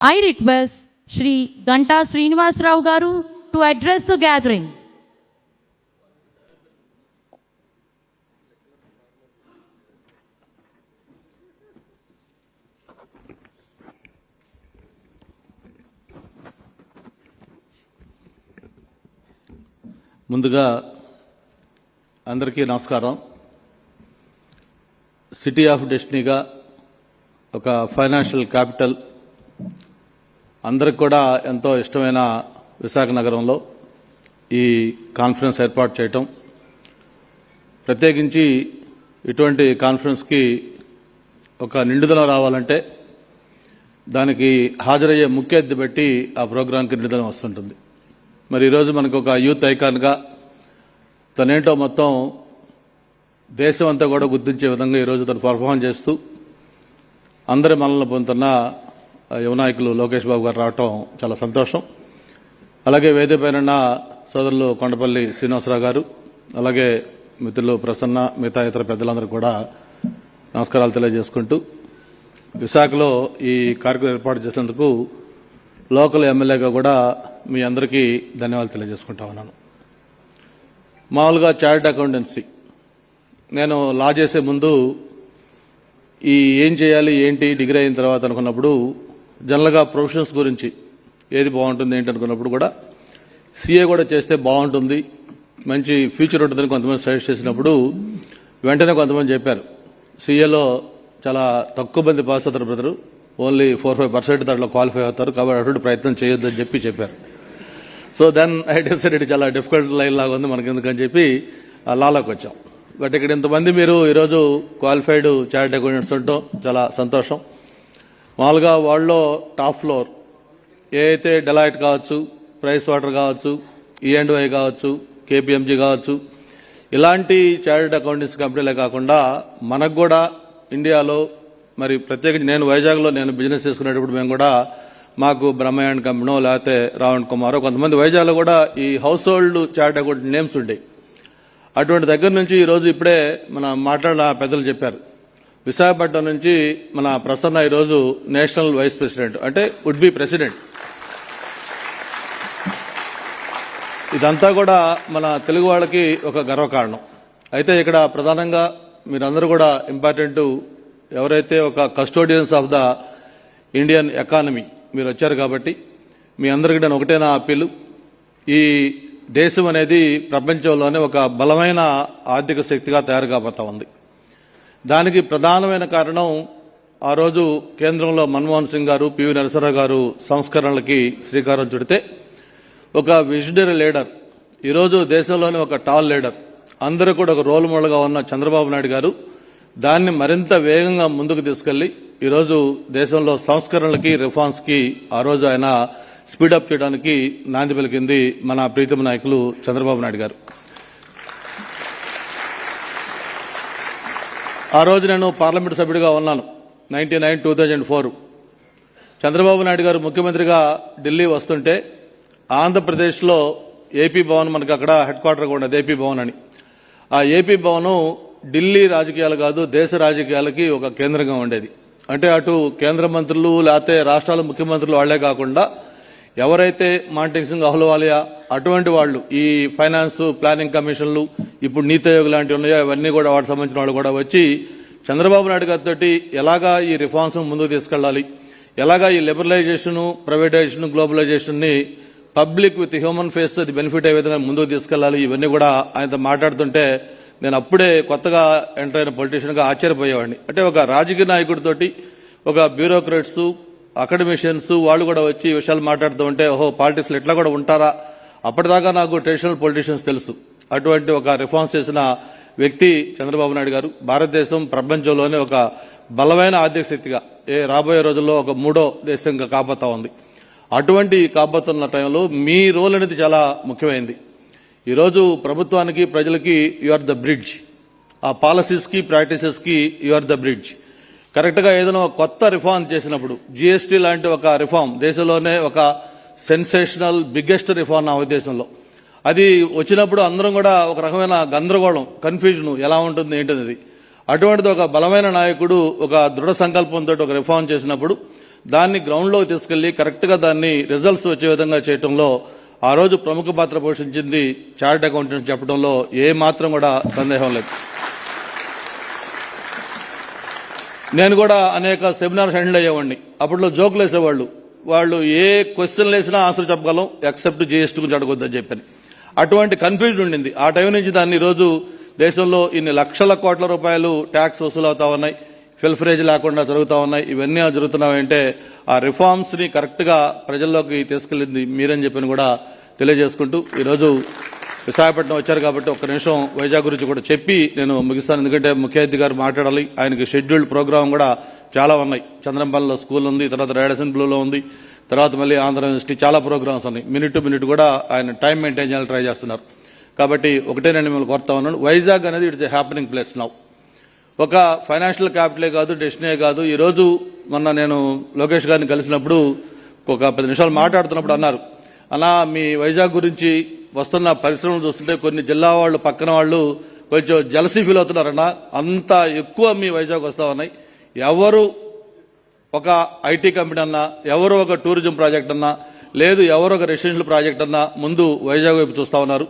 I request Shri Ganta Srinivasrao Garu to address the gathering. ముందుగా అందరికీ నమస్కారం. City of డెస్టినీగా ఒక ఫైనాన్షియల్ క్యాపిటల్ అందరికి కూడా ఎంతో ఇష్టమైన విశాఖ నగరంలో ఈ కాన్ఫరెన్స్ ఏర్పాటు చేయటం. ప్రత్యేకించి ఇటువంటి కాన్ఫరెన్స్కి ఒక నిండుదల రావాలంటే దానికి హాజరయ్యే ముఖ్య ఎద్దు పెట్టి ఆ ప్రోగ్రాంకి నిండుదల వస్తుంటుంది. మరి ఈరోజు మనకు ఒక యూత్ ఐకాన్గా తనేంటో మొత్తం దేశం అంతా కూడా గుర్తించే విధంగా ఈరోజు తను పర్ఫామ్ చేస్తూ అందరి మనల్ని పొందుతున్న యువనాయకులు లోకేష్ బాబు గారు రావటం చాలా సంతోషం. అలాగే వేదిక పైన సోదరులు కొండపల్లి శ్రీనివాసరావు గారు అలాగే మిత్రులు ప్రసన్న మిగతా ఇతర పెద్దలందరూ కూడా నమస్కారాలు తెలియజేసుకుంటూ విశాఖలో ఈ కార్యక్రమం ఏర్పాటు చేసినందుకు లోకల్ ఎమ్మెల్యేగా కూడా మీ అందరికీ ధన్యవాదాలు తెలియజేసుకుంటా ఉన్నాను. మామూలుగా చార్ట్ అకౌంటెన్సీ. నేను లా చేసే ముందు ఈ ఏం చేయాలి ఏంటి డిగ్రీ అయిన తర్వాత అనుకున్నప్పుడు జనరల్గా ప్రొఫెషన్స్ గురించి ఏది బాగుంటుంది ఏంటి అనుకున్నప్పుడు కూడా సీఏ కూడా చేస్తే బాగుంటుంది మంచి ఫ్యూచర్ ఉంటుందని కొంతమంది సజెస్ట్ చేసినప్పుడు వెంటనే కొంతమంది చెప్పారు. సీఏలో చాలా తక్కువ మంది పాస్ అవుతారు brother. Only four five percent దాంట్లో క్వాలిఫై అవుతారు కాబట్టి అటువంటి ప్రయత్నం చేయొద్దని చెప్పి చెప్పారు. సో దెన్ ఐ డిసైడెడ్ చాలా డిఫికల్ట్ లైన్ లాగా ఉంది మనకి ఎందుకని చెప్పి లాలోకి వచ్చాం. బట్ ఇక్కడ ఇంతమంది మీరు ఈరోజు క్వాలిఫైడ్ చార్ట్ అకౌంటెంట్స్ ఉండటం చాలా సంతోషం. మామూలుగా వాళ్ళలో టాప్ ఫ్లోర్ ఏ అయితే డెలాయిట్ కావచ్చు ప్రైస్ వాటర్ కావచ్చు ఈఎండ్వై కావచ్చు కేపీఎంజీ కావచ్చు ఇలాంటి చార్టెడ్ అకౌంటెంట్స్ కంపెనీలే కాకుండా మనకు కూడా ఇండియాలో మరి ప్రత్యేకించి నేను వైజాగ్లో నేను బిజినెస్ చేసుకునేటప్పుడు మేము కూడా మాకు బ్రహ్మయాన్ కంపెనో లేకపోతే రావణ్ కుమారో కొంతమంది వైజాగ్లో కూడా ఈ household chart account names ఉండేవి అటువంటి దగ్గర నుంచి ఈరోజు ఇప్పుడే మన మాట్లాడిన పెద్దలు చెప్పారు. విశాఖపట్నం నుంచి మన ప్రసన్న ఈరోజు నేషనల్ వైస్ ప్రెసిడెంట్ అంటే వుడ్ బి ప్రెసిడెంట్ ఇదంతా కూడా మన తెలుగు వాళ్ళకి ఒక గర్వకారణం. అయితే ఇక్కడ ప్రధానంగా మీరందరూ కూడా ఇంపార్టెంట్ ఎవరైతే ఒక custodians of the Indian economy మీరు వచ్చారు కాబట్టి మీ అందరికీ నేను ఒకటే నా అప్పీలు. ఈ దేశం అనేది ప్రపంచంలోనే ఒక బలమైన ఆర్థిక శక్తిగా తయారు కాబోతా ఉంది. దానికి ప్రధానమైన కారణం ఆ రోజు కేంద్రంలో మన్మోహన్ సింగ్ గారు పివి నరసరావు గారు సంస్కరణలకి శ్రీకారం చుడితే ఒక విజనరీ లీడర్ ఈరోజు దేశంలోని ఒక టాల్ లీడర్ అందరూ కూడా ఒక రోల్ మోడల్గా ఉన్న చంద్రబాబు నాయుడు గారు దాన్ని మరింత వేగంగా ముందుకు తీసుకెళ్ళి ఈరోజు దేశంలో సంస్కరణలకి రిఫార్మ్స్కి ఆ రోజు ఆయన స్పీడప్ చేయడానికి నాంది పలికింది మన ప్రీతమ నాయకులు చంద్రబాబు నాయుడు గారు. ఆ రోజు నేను పార్లమెంటు సభ్యుడిగా ఉన్నాను ninety nine two thousand four. Chandrababu Naidu garu ముఖ్యమంత్రిగా ఢిల్లీ వస్తుంటే ఆంధ్రప్రదేశ్లో ఏపీ భవన్ మనకు అక్కడ హెడ్ క్వార్టర్గా ఉండేది ఏపీ భవన్ అని. ఆ ఏపీ భవన్ ఢిల్లీ రాజకీయాలు కాదు దేశ రాజకీయాలకి ఒక కేంద్రంగా ఉండేది. అంటే అటు కేంద్ర మంత్రులు లేకపోతే రాష్ట్రాల ముఖ్యమంత్రులు వాళ్ళే కాకుండా ఎవరైతే మాంటింగ్ సింగ్ అహ్లవాలియా అటువంటి వాళ్ళు ఈ ఫైనాన్స్ ప్లానింగ్ కమిషన్లు ఇప్పుడు నీతి ఆయోగ్ లాంటివి ఉన్నాయో అవన్నీ కూడా వాటికి సంబంధించిన వాళ్ళు కూడా వచ్చి చంద్రబాబు నాయుడు గారితో ఎలాగా ఈ రిఫార్మ్స్ ముందుకు తీసుకెళ్ళాలి ఎలాగా ఈ లిబరలైజేషన్ ప్రైవేటైజేషన్ గ్లోబలైజేషన్ని పబ్లిక్ విత్ హ్యూమన్ ఫేస్ అది బెనిఫిట్ అయ్యే విధంగా ముందుకు తీసుకెళ్ళాలి ఇవన్నీ కూడా ఆయనతో మాట్లాడుతుంటే నేను అప్పుడే కొత్తగా ఎంటర్ అయిన పొలిటీషియన్గా ఆశ్చర్యపోయేవాడిని. అంటే ఒక రాజకీయ నాయకుడితోటి ఒక బ్యూరోక్రాట్స్ అకాడమిషియన్స్ వాళ్ళు కూడా వచ్చి ఈ విషయాలు మాట్లాడుతూ ఉంటే ఓహో పాలిటిక్స్ ఇట్లా కూడా ఉంటారా? అప్పటిదాకా నాకు ట్రెడిషనల్ పొలిటీషియన్స్ తెలుసు. అటువంటి ఒక రిఫార్మ్స్ చేసిన వ్యక్తి చంద్రబాబు నాయుడు గారు భారతదేశం ప్రపంచంలోనే ఒక బలమైన ఆర్థిక శక్తిగా ఏ రాబోయే రోజుల్లో ఒక మూడో దేశంగా కాబోతా ఉంది. అటువంటి కాబోతున్న టైంలో మీ రోల్ అనేది చాలా ముఖ్యమైంది. ఈరోజు ప్రభుత్వానికి ప్రజలకి యు ఆర్ ద బ్రిడ్జ్ ఆ పాలసీస్కి ప్రాక్టీసెస్కి యు ఆర్ ద బ్రిడ్జ్ కరెక్ట్గా ఏదైనా కొత్త రిఫార్మ్ చేసినప్పుడు జిఎస్టీ లాంటి ఒక రిఫార్మ్ దేశంలోనే ఒక సెన్సేషనల్ బిగ్గెస్ట్ రిఫార్మ్ నా ఉద్దేశంలో. అది వచ్చినప్పుడు అందరం కూడా ఒక రకమైన గందరగోళం కన్ఫ్యూజన్ ఎలా ఉంటుంది ఏంటనేది. అటువంటిది ఒక బలమైన నాయకుడు ఒక దృఢ సంకల్పంతో ఒక రిఫార్మ్ చేసినప్పుడు దాన్ని గ్రౌండ్లోకి తీసుకెళ్ళి కరెక్ట్గా దాన్ని రిజల్ట్స్ వచ్చే విధంగా చేయడంలో ఆ రోజు ప్రముఖ పాత్ర పోషించింది చార్ట్ అకౌంటెంట్ చెప్పడంలో ఏ మాత్రం కూడా సందేహం లేదు. నేను కూడా అనేక సెమినార్స్ అటెండ్ అయ్యేవాడిని. అప్పట్లో జోకులు వేసేవాళ్ళు. వాళ్ళు ఏ క్వశ్చన్లు వేసినా ఆన్సర్ చెప్పగలం ఎక్సెప్ట్ జిఎస్టీ గురించి అడగొద్దని చెప్పని. అటువంటి కన్ఫ్యూజన్ ఉండింది. ఆ టైం నుంచి దాన్ని ఈరోజు దేశంలో ఇన్ని లక్షల కోట్ల రూపాయలు ట్యాక్స్ వసూలు అవుతా ఉన్నాయి. ఫిల్ఫరేజ్ లేకుండా జరుగుతూ ఉన్నాయి. ఇవన్నీ జరుగుతున్నాయంటే ఆ రిఫార్మ్స్ని కరెక్ట్గా ప్రజల్లోకి తీసుకెళ్ళింది మీరని చెప్పని కూడా తెలియజేసుకుంటూ ఈరోజు విశాఖపట్నం వచ్చారు కాబట్టి ఒక్క నిమిషం వైజాగ్ గురించి కూడా చెప్పి నేను ముగిస్తాను. ఎందుకంటే ముఖ్య అతిథి గారు మాట్లాడాలి. ఆయనకి షెడ్యూల్డ్ ప్రోగ్రామ్ కూడా చాలా ఉన్నాయి. చంద్రంపల్లిలో స్కూల్ ఉంది తర్వాత రాయలసీమ బ్లూలో ఉంది తర్వాత మళ్ళీ ఆంధ్ర యూనివర్సిటీ చాలా ప్రోగ్రామ్స్ ఉన్నాయి. మినిట్ టు మినిట్ కూడా ఆయన టైం మెయింటైన్ చేయాలని ట్రై చేస్తున్నారు. కాబట్టి ఒకటే నేను మిమ్మల్ని కోరుతా ఉన్నాను. వైజాగ్ అనేది ఇట్స్ హ్యాపెనింగ్ ప్లేస్ నౌ ఒక ఫైనాన్షియల్ క్యాపిటలే కాదు డెస్టినే కాదు. ఈరోజు మొన్న నేను లోకేష్ గారిని కలిసినప్పుడు ఒక పది నిమిషాలు మాట్లాడుతున్నప్పుడు అన్నారు. అలా మీ వైజాగ్ గురించి వస్తున్న పరిశ్రమలు చూస్తుంటే కొన్ని జిల్లా వాళ్ళు పక్కన వాళ్ళు కొంచెం జలసీ ఫీల్ అవుతున్నారన్న. అంత ఎక్కువ మీ వైజాగ్ వస్తా ఉన్నాయి. ఎవరు ఒక ఐటీ కంపెనీ అన్నా ఎవరు ఒక టూరిజం ప్రాజెక్ట్ అన్నా లేదు ఎవరు ఒక రెసిడెన్షియల్ ప్రాజెక్ట్ అన్నా ముందు వైజాగ్ వైపు చూస్తా ఉన్నారు.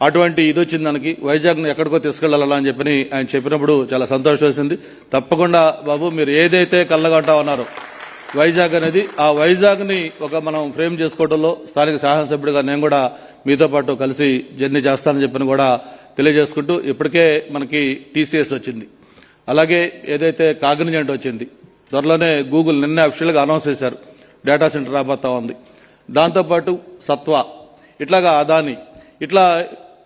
అటువంటి ఇది వచ్చింది దానికి. వైజాగ్ను ఎక్కడికో తీసుకెళ్ళాలా అని ఆయన చెప్పినప్పుడు చాలా సంతోషం వేసింది. తప్పకుండా బాబు మీరు ఏదైతే కళ్ళగంటా ఉన్నారో వైజాగ్ అనేది ఆ వైజాగ్ని ఒక మనం ఫ్రేమ్ చేసుకోవడంలో స్థానిక శాసనసభ్యుడిగా నేను కూడా మీతో పాటు కలిసి జర్నీ చేస్తానని చెప్పని కూడా తెలియజేసుకుంటూ ఇప్పటికే మనకి టీసీఎస్ వచ్చింది. అలాగే ఏదైతే కాగ్నిజెంట్ వచ్చింది త్వరలోనే గూగుల్ నిన్న అఫిషియల్గా అనౌన్స్ చేశారు. డేటా సెంటర్ రాబోతా ఉంది. దాంతోపాటు సత్వ ఇట్లాగా అదాని ఇట్లా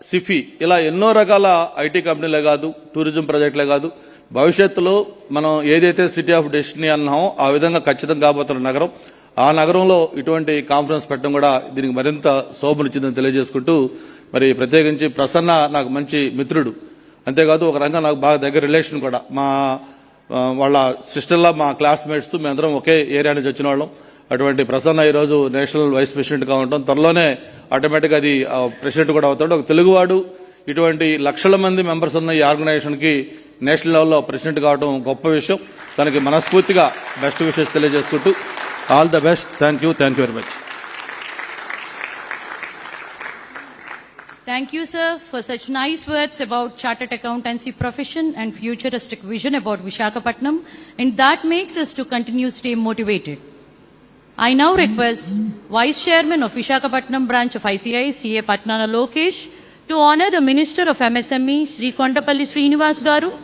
సిఫీ ఇలా ఎన్నో రకాల ఐటీ కంపెనీలే కాదు టూరిజం ప్రాజెక్టులే కాదు. భవిష్యత్తులో మనం ఏదైతే సిటీ ఆఫ్ డెస్టినీ అన్నామో ఆ విధంగా ఖచ్చితంగా కాబోతున్న నగరం ఆ నగరంలో ఇటువంటి కాన్ఫరెన్స్ పెట్టడం కూడా దీనికి మరింత శోభనిచ్చిందని తెలియజేసుకుంటూ మరి ప్రత్యేకించి ప్రసన్న నాకు మంచి మిత్రుడు. అంతేకాదు ఒక రంగం నాకు బాగా దగ్గర రిలేషన్ కూడా. మా వాళ్ళ సిస్టర్లా మా క్లాస్మేట్స్ మేమందరం ఒకే ఏరియా నుంచి వచ్చిన వాళ్ళం. అటువంటి ప్రసన్న ఈరోజు నేషనల్ వైస్ ప్రెసిడెంట్గా ఉండటం. త్వరలోనే ఆటోమేటిక్ అది ప్రెసిడెంట్ కూడా అవుతాడు. ఒక తెలుగువాడు. ఇటువంటి లక్షల మంది మెంబర్స్ ఉన్న ఈ ఆర్గనైజేషన్కి నేషనల్ లెవెల్లో ప్రెసిడెంట్ కావడం గొప్ప విషయం. తనకి మనస్ఫూర్తిగా బెస్ట్ విషెస్ తెలియజేసుకుంటూ all the best. Thank you. Thank you very much. Thank you, sir, for such nice words about chartered accountancy profession and futuristic vision about Vishakhapatnam, and that makes us to continue stay motivated. I now request Vice Chairman of Vishakhapatnam branch of ICI, CA Patnana Lokesh, to honor the Minister of MSME, Sri Kontapalli Srinivas Garu,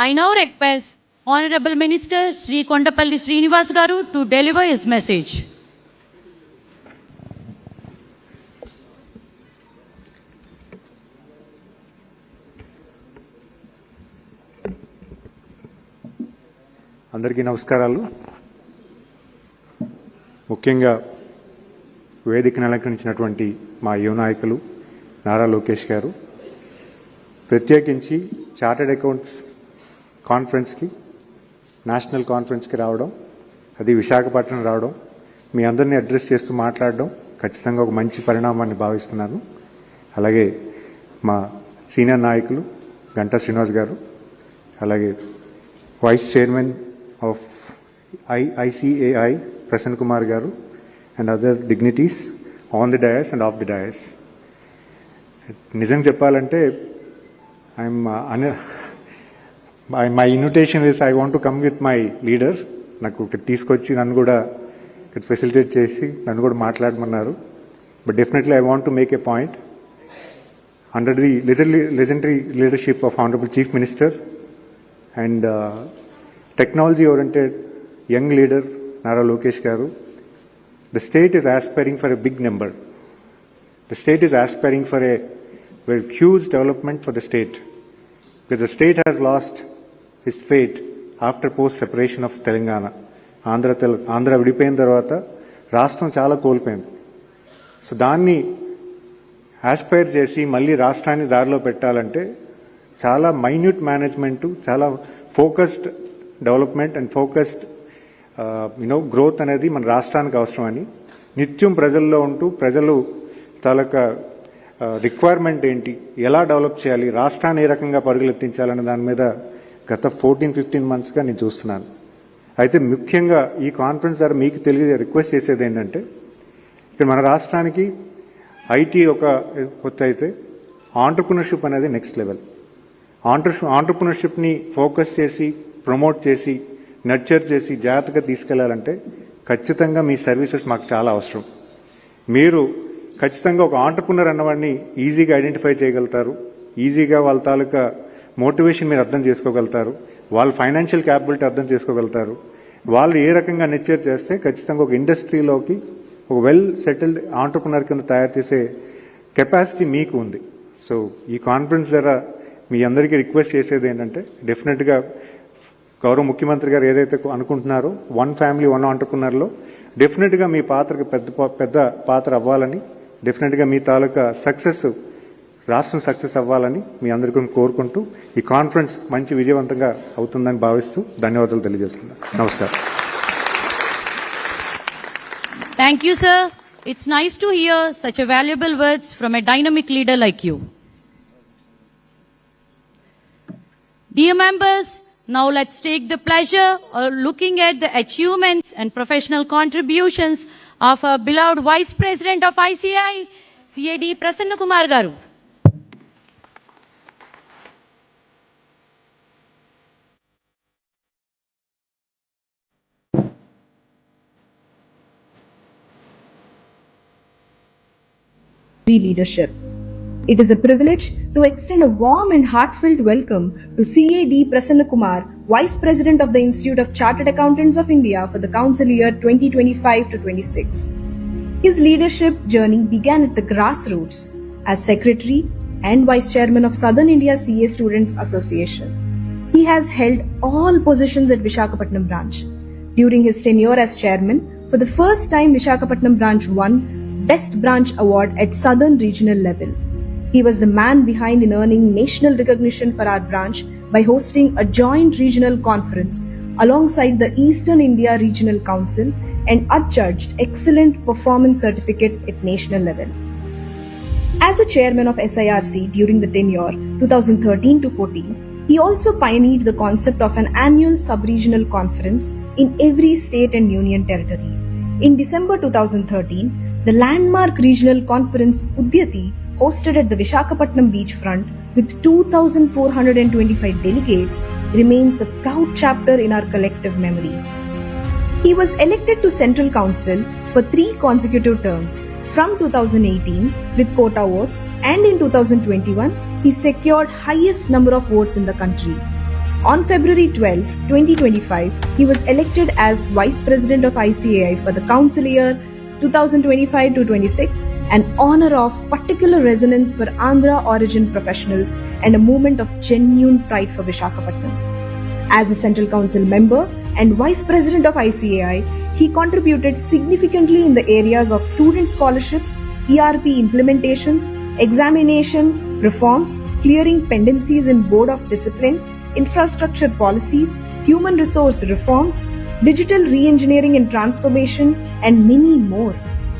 I now request Honorable Minister Sri Kontapalli Srinivas Garu to deliver his message. అందరికీ నమస్కారాలు ముఖ్యంగా వేదికను అలంకరించినటువంటి మా యువ నాయకులు నారా లోకేష్ గారు ప్రత్యేకించి chartered accounts కాన్ఫరెన్స్కి నేషనల్ కాన్ఫరెన్స్కి రావడం అది విశాఖపట్నం రావడం మీ అందరినీ అడ్రస్ చేస్తూ మాట్లాడడం ఖచ్చితంగా ఒక మంచి పరిణామాన్ని భావిస్తున్నాను. అలాగే మా సీనియర్ నాయకులు గంటా శ్రీనివాస్ గారు అలాగే vice chairman of I ICAI Prasanna Kumar garu and other dignities on the dais and of the dais నిజం చెప్పాలంటే I'm an uh, my invitation is I want to come with my leader నాకు ఇక్కడ తీసుకొచ్చి నన్ను కూడా ఇక్కడ facilitate చేసి నన్ను కూడా మాట్లాడమన్నారు. But definitely I want to make a point under the legendary leadership of honourable chief minister and technology oriented young leader Nara Lokesh garu the state is aspiring for a big number the state is aspiring for a very huge development for the state because the state has lost his fate after post separation of Telangana. Andhra తెల ఆంధ్ర విడిపోయిన తర్వాత రాష్ట్రం చాలా కోల్పోయింది so దాన్ని Aspire చేసి మళ్ళీ రాష్ట్రాన్ని దారిలో పెట్టాలంటే చాలా మైన్యూట్ మేనేజ్మెంట్ చాలా focused development and focused you know growth అనేది మన రాష్ట్రానికి అవసరమని నిత్యం ప్రజల్లో ఉంటూ ప్రజలు తాలూకా uh, రిక్వైర్మెంట్ ఏంటి ఎలా డెవలప్ చేయాలి రాష్ట్రాన్ని ఏ రకంగా పరుగులెత్తించాలనే దాని మీద గత ఫోర్టీన్ ఫిఫ్టీన్ మంత్స్గా నేను చూస్తున్నాను. అయితే ముఖ్యంగా ఈ కాన్ఫరెన్స్ ద్వారా మీకు తెలియ రిక్వెస్ట్ చేసేది ఏంటంటే ఇక్కడ మన రాష్ట్రానికి ఐటీ ఒక కొత్త అయితే ఆంటర్ప్రినర్షిప్ అనేది నెక్స్ట్ లెవెల్ ఆంటర్ ఆంటర్ప్రినర్షిప్ని ఫోకస్ చేసి ప్రమోట్ చేసి నర్చర్ చేసి జాగ్రత్తగా తీసుకెళ్ళాలంటే ఖచ్చితంగా మీ సర్వీసెస్ మాకు చాలా అవసరం. మీరు ఖచ్చితంగా ఒక ఆంటర్ప్రినర్ అన్నవాడిని ఈజీగా ఐడెంటిఫై చేయగలుగుతారు. ఈజీగా వాళ్ళ తాలూకా మోటివేషన్ మీరు అర్థం చేసుకోగలుగుతారు. వాళ్ళ ఫైనాన్షియల్ క్యాపబిలిటీ అర్థం చేసుకోగలుగుతారు. వాళ్ళు ఏ రకంగా నెచ్చర్ చేస్తే ఖచ్చితంగా ఒక ఇండస్ట్రీలోకి ఒక వెల్ సెటిల్డ్ ఆంటర్ప్రినర్ కింద తయారు చేసే కెపాసిటీ మీకు ఉంది. సో ఈ కాన్ఫరెన్స్ ద్వారా మీ అందరికీ రిక్వెస్ట్ చేసేది ఏంటంటే డెఫినెట్గా గౌరవ ముఖ్యమంత్రి గారు ఏదైతే అనుకుంటున్నారో వన్ ఫ్యామిలీ వన్ ఆంటర్ప్రినర్లో డెఫినెట్గా మీ పాత్రకు పెద్ద పెద్ద పాత్ర అవ్వాలని డెఫినెట్గా మీ తాలూకా సక్సెస్ రాష్ట్రం సక్సెస్ అవ్వాలని మీ అందరికీ కోరుకుంటూ ఈ కాన్ఫరెన్స్ మంచి విజయవంతంగా అవుతుందని భావిస్తూ ధన్యవాదాలు తెలియజేస్తున్నాను నమస్కారం Thank you, sir. It's nice to hear such a valuable words from a dynamic leader like you. Dear members, now let's take the pleasure of looking at the achievements and professional contributions of our beloved Vice President of ICI, CAD Prasanna Kumar Garu. Leadership. It is a privilege to extend a warm and heartfelt welcome to CAD Prasanna Kumar, Vice President of the Institute of Chartered Accountants of India for the council year 2025 to 26. His leadership journey began at the grassroots as Secretary and Vice Chairman of Southern India CA Students Association. He has held all positions at Vishakhapatnam branch. During his tenure as chairman, for the first time Vishakhapatnam branch won Best Branch Award at Southern Regional level. He was the man behind in earning national recognition for our branch by hosting a joint regional conference alongside the Eastern India Regional Council and adjudged excellent performance certificate at national level. As a chairman of SIRC during the tenure 2013 to 14, he also pioneered the concept of an annual sub-regional conference in every state and union territory. In December 2013, the landmark regional conference Udyati hosted at the Vishakhapatnam beachfront with 2,425 delegates remains a proud chapter in our collective memory. He was elected to Central Council for three consecutive terms from 2018 with quota votes and in 2021 he secured highest number of votes in the country. On February 12, 2025, he was elected as Vice President of ICAI for the council year 2025 to 26, an honor of particular resonance for Andhra origin professionals and a moment of genuine pride for Vishakhapatnam. As a Central Council member and Vice President of ICAI, he contributed significantly in the areas of student scholarships, ERP implementations, examination, reforms, clearing pendencies in Board of Discipline, infrastructure policies, human resource reforms, digital re-engineering and transformation, and many more.